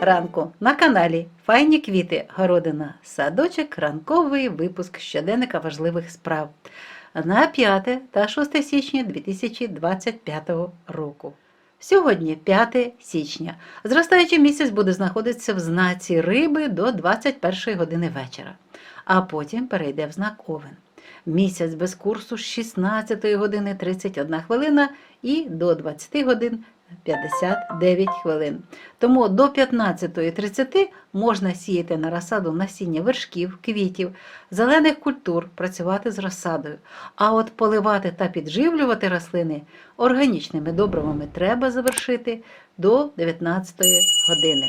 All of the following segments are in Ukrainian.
ранку на каналі Файні квіти Городина Садочок ранковий випуск щоденника важливих справ на 5 та 6 січня 2025 року. Сьогодні 5 січня. Зростаючий місяць буде знаходитися в знаці риби до 21 години вечора, а потім перейде в знак Овен. Місяць без курсу з 16 години 31 хвилина і до 20 годин 59 хвилин. Тому до 15.30 можна сіяти на розсаду насіння вершків, квітів, зелених культур, працювати з розсадою. А от поливати та підживлювати рослини органічними добривами треба завершити до 19 години.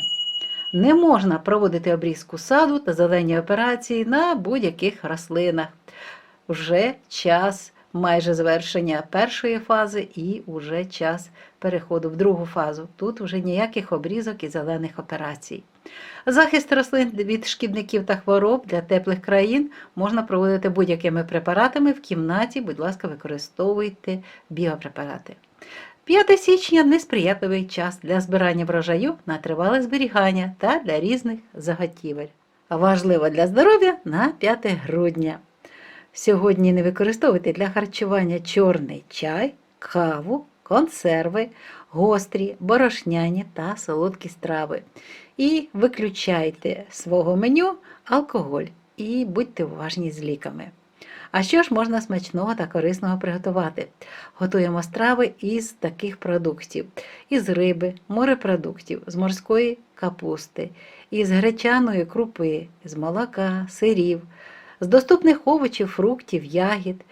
Не можна проводити обрізку саду та зелені операції на будь-яких рослинах. Вже час майже завершення першої фази і вже час переходу в другу фазу. Тут вже ніяких обрізок і зелених операцій. Захист рослин від шкідників та хвороб для теплих країн можна проводити будь-якими препаратами в кімнаті, будь ласка, використовуйте біопрепарати. 5 січня несприятливий час для збирання врожаю на тривале зберігання та для різних заготівель. Важливо для здоров'я на 5 грудня. Сьогодні не використовуйте для харчування чорний чай, каву, консерви, гострі, борошняні та солодкі страви. І виключайте свого меню алкоголь і будьте уважні з ліками. А що ж можна смачного та корисного приготувати? Готуємо страви із таких продуктів: із риби, морепродуктів, з морської капусти, із гречаної крупи, з молока, сирів, з доступних овочів, фруктів, ягід.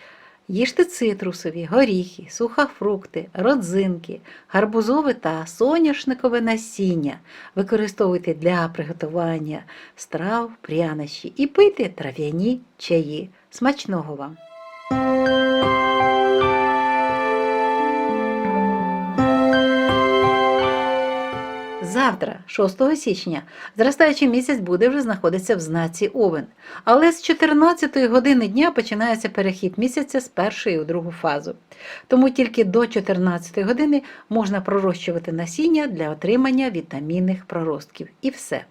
Їжте цитрусові, горіхи, сухофрукти, родзинки, гарбузове та соняшникове насіння. Використовуйте для приготування страв, прянощі і пийте трав'яні чаї. Смачного вам! Завтра, 6 січня, зростаючий місяць буде вже знаходитися в знаці Овен. Але з 14 години дня починається перехід місяця з першої у другу фазу. Тому тільки до 14 години можна пророщувати насіння для отримання вітамінних проростків. І все.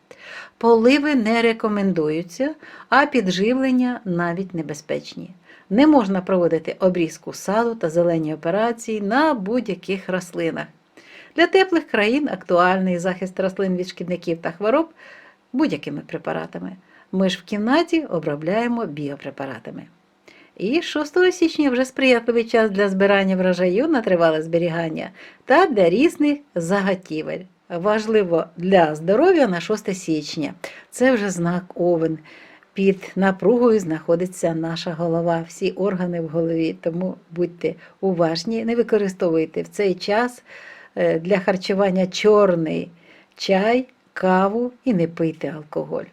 Поливи не рекомендуються, а підживлення навіть небезпечні. Не можна проводити обрізку саду та зелені операції на будь-яких рослинах. Для теплих країн актуальний захист рослин від шкідників та хвороб будь-якими препаратами. Ми ж в кімнаті обробляємо біопрепаратами. І 6 січня вже сприятливий час для збирання врожаю на тривале зберігання та для різних заготівель. Важливо для здоров'я на 6 січня. Це вже знак овен. Під напругою знаходиться наша голова, всі органи в голові. Тому будьте уважні, не використовуйте в цей час для харчування чорний чай, каву і не пийте алкоголь.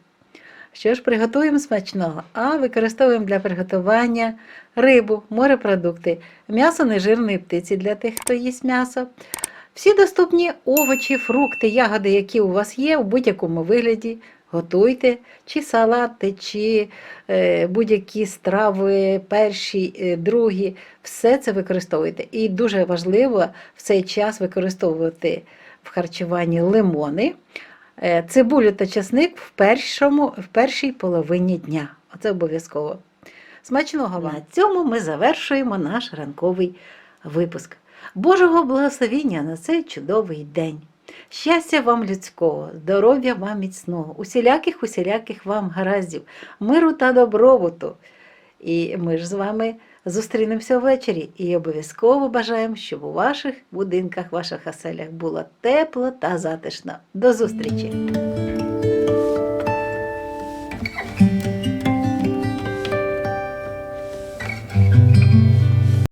Що ж, приготуємо смачного, а використовуємо для приготування рибу, морепродукти, м'ясо нежирної птиці для тих, хто їсть м'ясо. Всі доступні овочі, фрукти, ягоди, які у вас є, у будь-якому вигляді, готуйте, чи салати, чи е, будь-які страви, перші, е, другі, все це використовуйте. І дуже важливо в цей час використовувати в харчуванні лимони, е, цибулю та часник в, першому, в першій половині дня. Оце обов'язково. Смачного вам! На цьому ми завершуємо наш ранковий випуск. Божого благословіння на цей чудовий день. Щастя вам людського, здоров'я вам міцного, усіляких усіляких вам гараздів, миру та добробуту. І ми ж з вами зустрінемося ввечері і обов'язково бажаємо, щоб у ваших будинках, ваших оселях було тепло та затишно. До зустрічі!